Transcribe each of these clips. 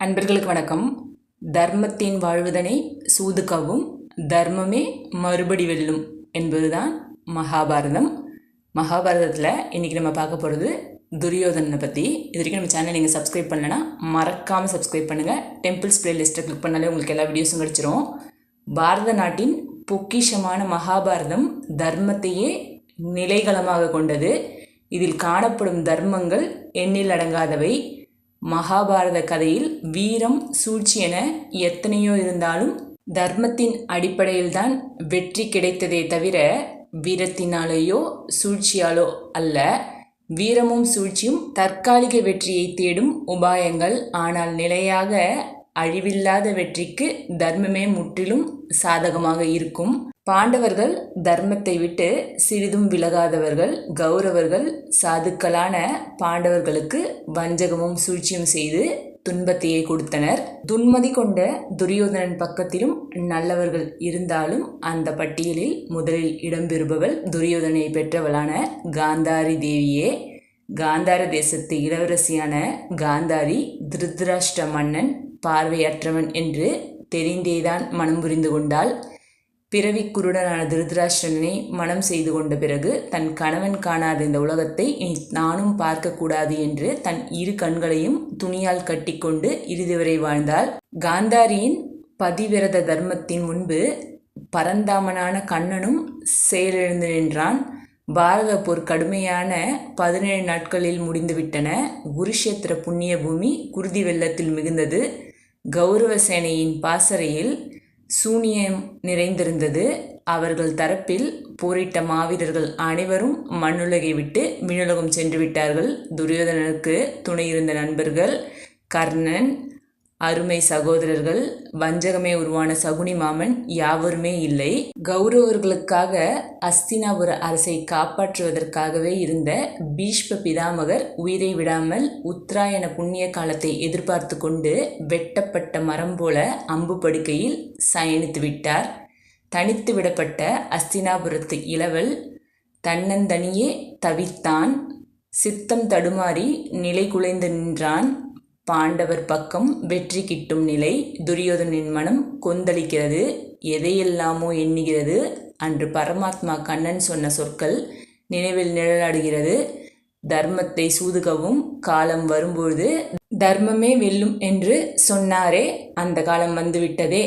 அன்பர்களுக்கு வணக்கம். தர்மத்தின் வாழ்வதனை சூதுக்கவும் தர்மமே மறுபடி வெல்லும் என்பதுதான் மகாபாரதம். மகாபாரதத்தில் இன்றைக்கி நம்ம பார்க்க போகிறது துரியோதனை பற்றி இது வரைக்கும் நம்ம சேனல் நீங்கள் சப்ஸ்கிரைப் பண்ணலைன்னா மறக்காமல் சப்ஸ்கிரைப் பண்ணுங்கள் டெம்பிள்ஸ் லிஸ்ட்டை கிளிக் பண்ணாலே உங்களுக்கு எல்லா வீடியோஸும் கிடச்சிரும். பாரத நாட்டின் பொக்கிஷமான மகாபாரதம் தர்மத்தையே நிலைகளமாக கொண்டது. இதில் காணப்படும் தர்மங்கள் எண்ணில் அடங்காதவை. மகாபாரத கதையில் வீரம் சூழ்ச்சி என எத்தனையோ இருந்தாலும் தர்மத்தின் அடிப்படையில்தான் வெற்றி கிடைத்ததே தவிர வீரத்தினாலேயோ சூழ்ச்சியாலோ அல்ல. வீரமும் சூழ்ச்சியும் தற்காலிக வெற்றியை தேடும் உபாயங்கள். ஆனால் நிலையாக அழிவில்லாத வெற்றிக்கு தர்மமே முற்றிலும் சாதகமாக இருக்கும். பாண்டவர்கள் தர்மத்தை விட்டு சிறிதும் விலகாதவர்கள் கௌரவர்கள் சாதுக்களான பாண்டவர்களுக்கு வஞ்சகமும் சூழ்ச்சியும் செய்து துன்பத்தையே கொடுத்தனர். துன்மதி கொண்ட துரியோதனன் பக்கத்திலும் நல்லவர்கள் இருந்தாலும் அந்த பட்டியலில் முதலில் இடம்பெறுபவள் துரியோதனை பெற்றவளான காந்தாரி தேவியே. காந்தார தேசத்து இளவரசியான காந்தாரி திருதராஷ்டிர மன்னன் பார்வையற்றவன் என்று தெரிந்தேதான் மனம் புரிந்து கொண்டாள். பிறவி குருடனான திருதராஷ்டிரனை மனம் செய்து கொண்ட பிறகு தன் கணவன் காணாத இந்த உலகத்தை இனி நானும் பார்க்கக்கூடாது என்று தன் இரு கண்களையும் துணியால் கட்டிக்கொண்டு இறுதி வரை வாழ்ந்தாள். காந்தாரியின் பதிவிரத தர்மத்தின் முன்பு பரந்தாமனான கண்ணனும் செயலிழந்து நின்றான். பாரத போர் கடுமையான பதினேழு நாட்களில் முடிந்துவிட்டன. குருஷேத்திர புண்ணிய பூமி குருதி வெள்ளத்தில் மிகுந்தது. கௌரவ சேனையின் பாசறையில் சூனியம் நிறைந்திருந்தது. அவர்கள் தரப்பில் போரிட்ட மாவீரர்கள் அனைவரும் மண்ணுலகை விட்டு விண்ணுலகம் சென்று விட்டார்கள். துரியோதனனுக்கு துணை இருந்த நண்பர்கள் கர்ணன் அருமை சகோதரர்கள் வஞ்சகமே உருவான சகுனி மாமன் யாவருமே இல்லை. கௌரவர்களுக்காக அஸ்தினாபுர அரசை காப்பாற்றுவதற்காகவே இருந்த பீஷ்ப பிதாமகர் உயிரை விடாமல் உத்தராயண புண்ணிய காலத்தை எதிர்பார்த்து கொண்டு வெட்டப்பட்ட மரம் போல அம்பு படுக்கையில் சயனித்து விட்டார். தனித்து விடப்பட்ட அஸ்தினாபுரத்து இளவல் தன்னந்தனியே தவித்தான் சித்தம் தடுமாறி நிலை குலைந்து நின்றான். பாண்டவர் பக்கம் வெற்றி கிட்டும் நிலை துரியோதனின் மனம் கொந்தளிக்கிறது. எதையெல்லாமோ எண்ணுகிறது. அன்று பரமாத்மா கண்ணன் சொன்ன சொற்கள் நினைவில் நிழலாடுகிறது. தர்மத்தை சூதுகவும் காலம் வரும்பொழுது தர்மமே வெல்லும் என்று சொன்னாரே அந்த காலம் வந்துவிட்டதே.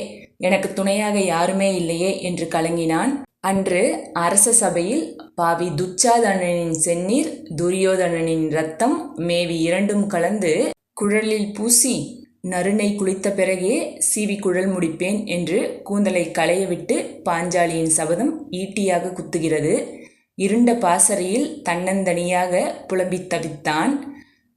எனக்கு துணையாக யாருமே இல்லையே என்று கலங்கினான். அன்று அரச சபையில் பாவி துச்சாதனனின் செந்நீர் துரியோதனனின் ரத்தம் மேவி இரண்டும் கலந்து குழலில் பூசி நறுனை குளித்த பிறகே சீவி குழல் முடிப்பேன் என்று கூந்தலை களையவிட்டு பாஞ்சாலியின் சபதம் ஈட்டியாக குத்துகிறது. இருண்ட பாசறையில் தன்னந்தனியாக புலம்பித் தவித்தான்.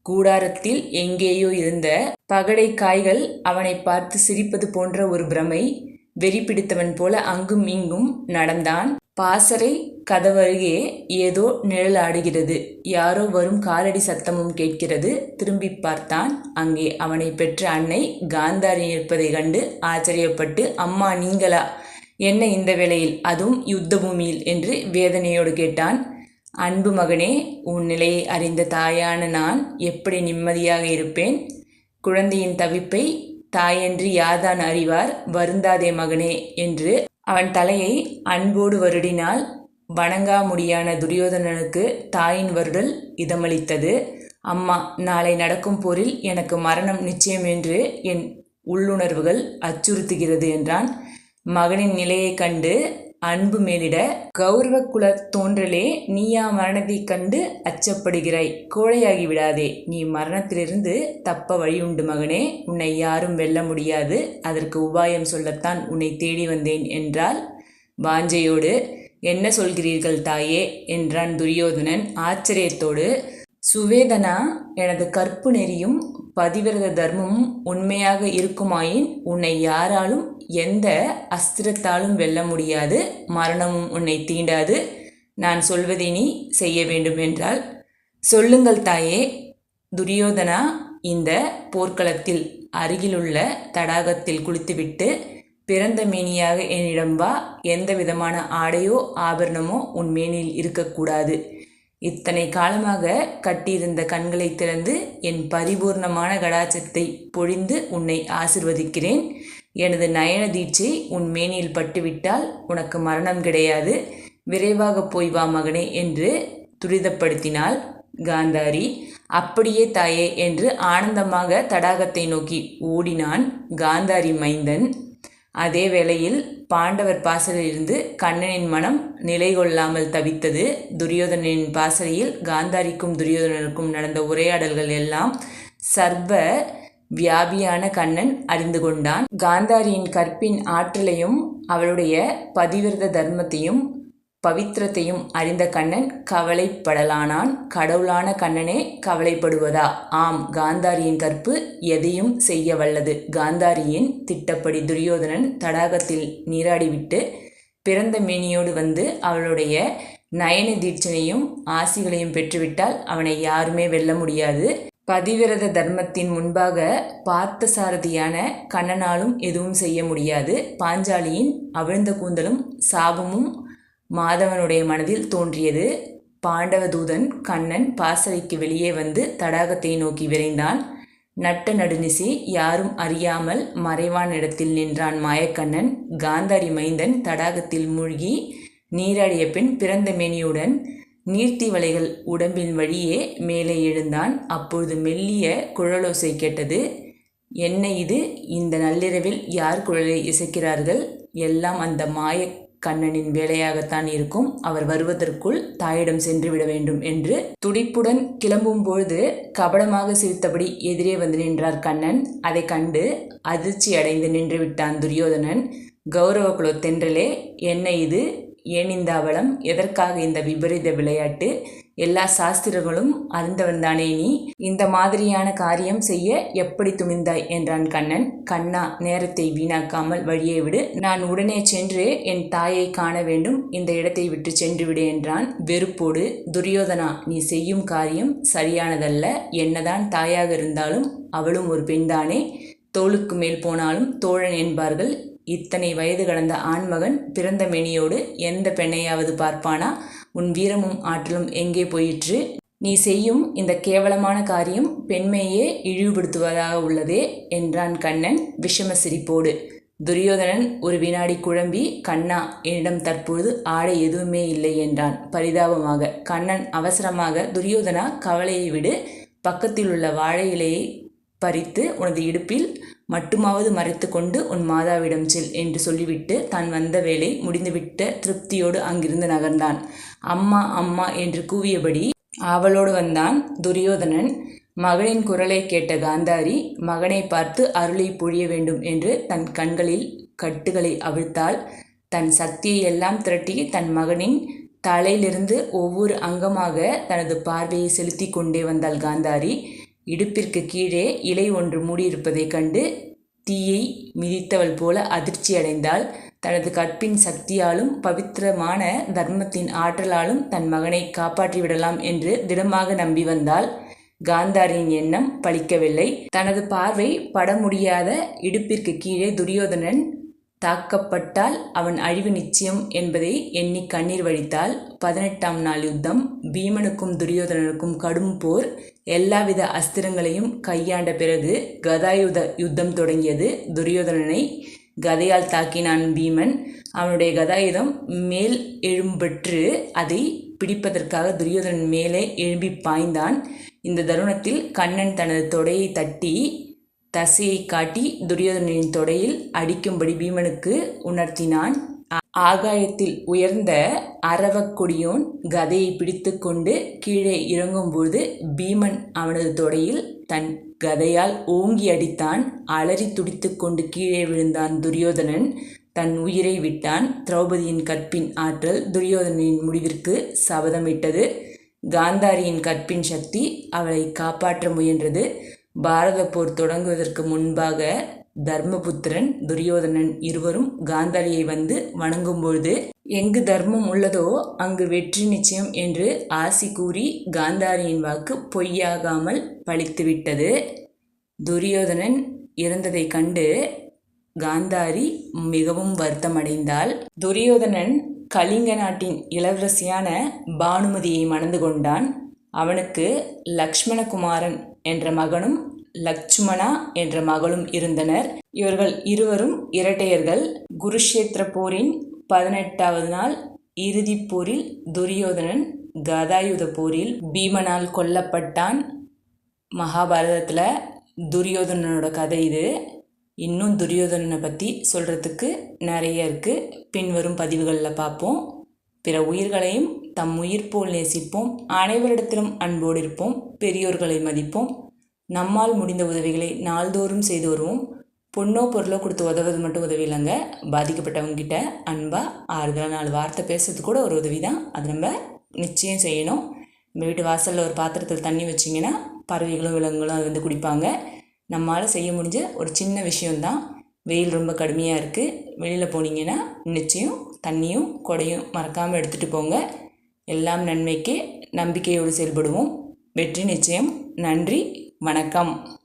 கூடாரத்தில் எங்கேயோ இருந்த பகடை காய்கள் அவனை பார்த்து சிரிப்பது போன்ற ஒரு பிரமை வெறி பிடித்தவன் போல அங்கும் இங்கும் நடந்தான். பாசறை கதவருகே ஏதோ நிழலாடுகிறது. யாரோ வரும் காலடி சத்தமும் கேட்கிறது. திரும்பி பார்த்தான். அங்கே அவனை பெற்ற அன்னை காந்தாரி நிற்பதை கண்டு ஆச்சரியப்பட்டு அம்மா நீங்களா? என்ன இந்த வேளையில்? அதுவும் யுத்த பூமியில்? என்று வேதனையோடு கேட்டான். அன்பு மகனே உன் நிலையை அறிந்த தாயான நான் எப்படி நிம்மதியாக இருப்பேன்? குழந்தையின் தவிப்பை தாயென்று யார்தான் அறிவார்? வருந்தாதே மகனே என்று அவன் தலையை அன்போடு வருடினால் வணங்காமுடியான துரியோதனனுக்கு தாயின் வருடல் இதமளித்தது. அம்மா நாளை நடக்கும் போரில் எனக்கு மரணம் நிச்சயம் என்று என் உள்ளுணர்வுகள் அச்சுறுத்துகிறது என்றான். மகனின் நிலையைக் கண்டு அன்பு மேலிட கௌரவ குல தோன்றலே நீயா மரணத்தைக் கண்டு அச்சப்படுகிறாய். கோழையாகி விடாதே. நீ மரணத்திலிருந்து தப்ப வழியுண்டு மகனே. உன்னை யாரும் வெல்ல முடியாது. அதற்கு உபாயம் சொல்லத்தான் உன்னை தேடி வந்தேன் என்றால் வாஞ்சையோடு என்ன சொல்கிறீர்கள் தாயே? என்றான் துரியோதனன் ஆச்சரியத்தோடு. சுவேதனா எனது கற்பு நெறியும் பதிவிரத தர்மமும் உண்மையாக இருக்குமாயின் உன்னை யாராலும் எந்த அஸ்திரத்தாலும் வெல்ல முடியாது. மரணமும் உன்னை தீண்டாது. நான் சொல்வதை நீ செய்ய வேண்டும் என்றால் சொல்லுங்கள் தாயே. துரியோதனா இந்த போர்க்களத்தில் அருகிலுள்ள தடாகத்தில் குளித்துவிட்டு பிறந்த மேனியாக என்னிடம் வா. எந்த விதமான ஆடையோ ஆபரணமோ உன் மேனியில் இருக்கக்கூடாது. இத்தனை காலமாக கட்டியிருந்த கண்களை திறந்து என் பரிபூர்ணமான கடாச்சத்தை பொழிந்து உன்னை ஆசிர்வதிக்கிறேன். எனது நயன தீட்சை உன் மேனியில் பட்டுவிட்டால் உனக்கு மரணம் கிடையாது. விரைவாக போய் வா மகனே என்று துரிதப்படுத்தினாள் காந்தாரி. அப்படியே தாயே என்று ஆனந்தமாக தடாகத்தை நோக்கி ஓடினான் காந்தாரி மைந்தன். அதே வேளையில் பாண்டவர் பாசறையிலிருந்து கண்ணனின் மனம் நிலை கொள்ளாமல் தவித்தது. துரியோதனனின் பாசறையில் காந்தாரிக்கும் துரியோதனருக்கும் நடந்த உரையாடல்கள் எல்லாம் சர்வ வியாபியான கண்ணன் அறிந்து கொண்டான். காந்தாரியின் கற்பின் ஆற்றலையும் அவளுடைய பதிவிரத தர்மத்தையும் பவித்திரத்தையும் அறிந்த கண்ணன் கவலைப்படலானான். கடவுளான கண்ணனே கவலைப்படுவதா? ஆம் காந்தாரியின் கற்பு எதையும் செய்ய வல்லது. காந்தாரியின் திட்டப்படி துரியோதனன் தடாகத்தில் நீராடிவிட்டு பிறந்த மேனியோடு வந்து அவளுடைய நயன தீட்சணையும் ஆசிகளையும் பெற்றுவிட்டால் அவனை யாருமே வெல்ல முடியாது. பதிவிரத தர்மத்தின் முன்பாக பார்த்த சாரதியான கண்ணனாலும் எதுவும் செய்ய முடியாது. பாஞ்சாலியின் அவிழ்ந்த கூந்தலும் சாபமும் மாதவனுடைய மனதில் தோன்றியது. பாண்டவதூதன் கண்ணன் பாசறைக்கு வெளியே வந்து தடாகத்தை நோக்கி விரைந்தான். நட்ட நடுநிசி யாரும் அறியாமல் மறைவான இடத்தில் நின்றான் மாயக்கண்ணன். காந்தாரி மைந்தன் தடாகத்தில் மூழ்கி நீராடிய பின் பிறந்த மேனியுடன் நீர்த்தி வலைகள் உடம்பின் வழியே மேலே எழுந்தான். அப்பொழுது மெல்லிய குழலோசை கேட்டது என்ன இது? இந்த நள்ளிரவில் யார் குழலை இசைக்கிறார்கள்? எல்லாம் அந்த மாய கண்ணனின் வேலையாகத்தான் இருக்கும். அவர் வருவதற்குள் தாயிடம் சென்று விட வேண்டும் என்று துடிப்புடன் கிளம்பும் பொழுது கபடமாக சிரித்தபடி எதிரே வந்து நின்றார் கண்ணன். அதை கண்டு அதிர்ச்சி அடைந்து நின்று விட்டான் துரியோதனன். கௌரவ குலத்தென்றலே என்ன இது? ஏன் இந்த அவலம்? எதற்காக இந்த விபரீத விளையாட்டு? எல்லா சாஸ்திரங்களும் அறிந்தவன் தானே நீ? இந்த மாதிரியான காரியம் செய்ய எப்படி துணிந்தாய்? என்றான் கண்ணன். கண்ணா நேரத்தை வீணாக்காமல் வழியை விடு. நான் உடனே சென்று என் தாயை காண வேண்டும். இந்த இடத்தை விட்டு சென்று விடு என்றான். வெறுப்போடு துரியோதனா நீ செய்யும் காரியம் சரியானதல்ல. என்னதான் தாயாக இருந்தாலும் அவளும் ஒரு பெண்தானே? தோளுக்கு மேல் போனாலும் தோழன் என்பார்கள். இத்தனை வயது கடந்த ஆண்மகன் பிறந்த மெனியோடு எந்த பெண்ணையாவது பார்ப்பானா? உன் வீரமும் ஆற்றலும் எங்கே போயிற்று? நீ செய்யும் இந்த கேவலமான காரியம் பெண்மையே இழிவுபடுத்துவதாக உள்ளதே என்றான் கண்ணன் விஷம சிரிப்போடு. துரியோதனன் ஒரு வினாடி குழம்பி கண்ணா என்னிடம் தற்பொழுது ஆடை எதுவுமே இல்லை என்றான். பரிதாபமாக. கண்ணன் அவசரமாக துரியோதனா கவலையை விடு. பக்கத்தில் உள்ள வாழை இலையை பறித்து உனது இடுப்பில் மட்டுமாவது மறைத்து கொண்டு உன் மாதாவிடம் செல் என்று சொல்லிவிட்டு தான் வந்த வேலை முடிந்துவிட்ட திருப்தியோடு அங்கிருந்து நகர்ந்தான். அம்மா அம்மா என்று கூவியபடி ஆவலோடு வந்தான் துரியோதனன். மகளின் குரலை கேட்ட காந்தாரி மகனை பார்த்து அருளை பொழிய வேண்டும் என்று தன் கண்களில் கட்டுகளை அவிழ்த்தாள். தன் சக்தியை எல்லாம் திரட்டி தன் மகனின் தலையிலிருந்து ஒவ்வொரு அங்கமாக தனது பார்வையை செலுத்தி கொண்டே வந்தாள் காந்தாரி. இடுப்பிற்கு கீழே இலை ஒன்று மூடியிருப்பதைக் கண்டு தீயை மிதித்தவள் போல அதிர்ச்சி அடைந்தால் தனது கற்பின் சக்தியாலும் பவித்திரமான தர்மத்தின் ஆற்றலாலும் தன் மகனை காப்பாற்றிவிடலாம் என்று திடமாக நம்பி வந்தாள். காந்தாரின் எண்ணம் பலிக்கவில்லை தனது பார்வை பட முடியாத இடுப்பிற்கு கீழே துரியோதனன் தாக்கப்பட்டால் அவன் அழிவு நிச்சயம் என்பதை எண்ணி கண்ணீர் வடித்தால் பதினெட்டாம் நாள் யுத்தம் பீமனுக்கும் துரியோதனனுக்கும் கடும் போர் எல்லாவித அஸ்திரங்களையும் கையாண்ட பிறகு கதாயுத யுத்தம் தொடங்கியது துரியோதனனை. கதையால் தாக்கினான் பீமன். அவனுடைய கதாயுதம் மேல் எழும்பெற்று அதை பிடிப்பதற்காக துரியோதனன் மேலே எழும்பி பாய்ந்தான். இந்த தருணத்தில் கண்ணன் தனது தொடையை தட்டி தசையை காட்டி துரியோதனனின் தொடையில் அடிக்கும்படி பீமனுக்கு உணர்த்தினான். ஆகாயத்தில் உயர்ந்த அரவக்கொடியோன் கதையை பிடித்து கொண்டு கீழே இறங்கும்போது பீமன் அவனது தொடையில் தன் கதையால் ஓங்கி அடித்தான். அலறி துடித்து கொண்டு கீழே விழுந்தான் துரியோதனன். தன் உயிரை விட்டான். திரௌபதியின் கற்பின் ஆற்றல் துரியோதனின் முடிவிற்கு சபதமிட்டது. காந்தாரியின் கற்பின் சக்தி அவளை காப்பாற்ற முயன்றது. பாரத போர் தொடங்குவதற்கு முன்பாக தர்மபுத்திரன் துரியோதனன் இருவரும் காந்தாரியை வந்து வணங்கும்பொழுது எங்கு தர்மம் உள்ளதோ அங்கு வெற்றி நிச்சயம் என்று ஆசி கூறி காந்தாரியின் வாக்கு பொய்யாகாமல் பழித்துவிட்டது. துரியோதனன் இறந்ததைக் கண்டு காந்தாரி மிகவும் வருத்தமடைந்தாள். துரியோதனன் கலிங்க நாட்டின் இளவரசியான பானுமதியை மணந்து கொண்டான். அவனுக்கு லக்ஷ்மணகுமாரன் என்ற மகனும் லக்ஷ்மணா என்ற மகளும் இருந்தனர். இவர்கள் இருவரும் இரட்டையர்கள். குருஷேத்திர போரின் பதினெட்டாவது நாள் இறுதிப் போரில் துரியோதனன் கதாயுத போரில் பீமனால் கொல்லப்பட்டான். மகாபாரதத்தில் துரியோதனனோட கதை இது. இன்னும் துரியோதனனை பற்றி சொல்கிறதுக்கு நிறைய இருக்குது பின்வரும் பதிவுகளில் பார்ப்போம். பிற உயிர்களையும் தம் உயிர் போல் நேசிப்போம். அனைவரிடத்திலும் அன்போடு இருப்போம். பெரியோர்களை மதிப்போம். நம்மால் முடிந்த உதவிகளை நாள்தோறும் செய்து வருவோம். பொண்ணோ பொருளோ கொடுத்து உதவுறது மட்டும் உதவி இல்லைங்க. பாதிக்கப்பட்டவங்ககிட்ட அன்பாக ஆறுதலாக நாலு வார்த்தை பேசுறது கூட ஒரு உதவி தான் அது நம்ம நிச்சயம் செய்யணும். நம்ம வீட்டு வாசலில் ஒரு பாத்திரத்தில் தண்ணி வச்சிங்கன்னா பறவைகளும் விலங்குகளும் அது வந்து குடிப்பாங்க. நம்மளால் செய்ய முடிஞ்ச ஒரு சின்ன விஷயம்தான். வெயில் ரொம்ப கடுமையாக இருக்குது வெளியில் போனீங்கன்னா நிச்சயம் தண்ணியும் கொடையும் மறக்காமல் எடுத்துகிட்டு போங்க. எல்லாம் நன்மைக்கே நம்பிக்கையோடு செயல்படுவோம். வெற்றி நிச்சயம். நன்றி. வணக்கம்.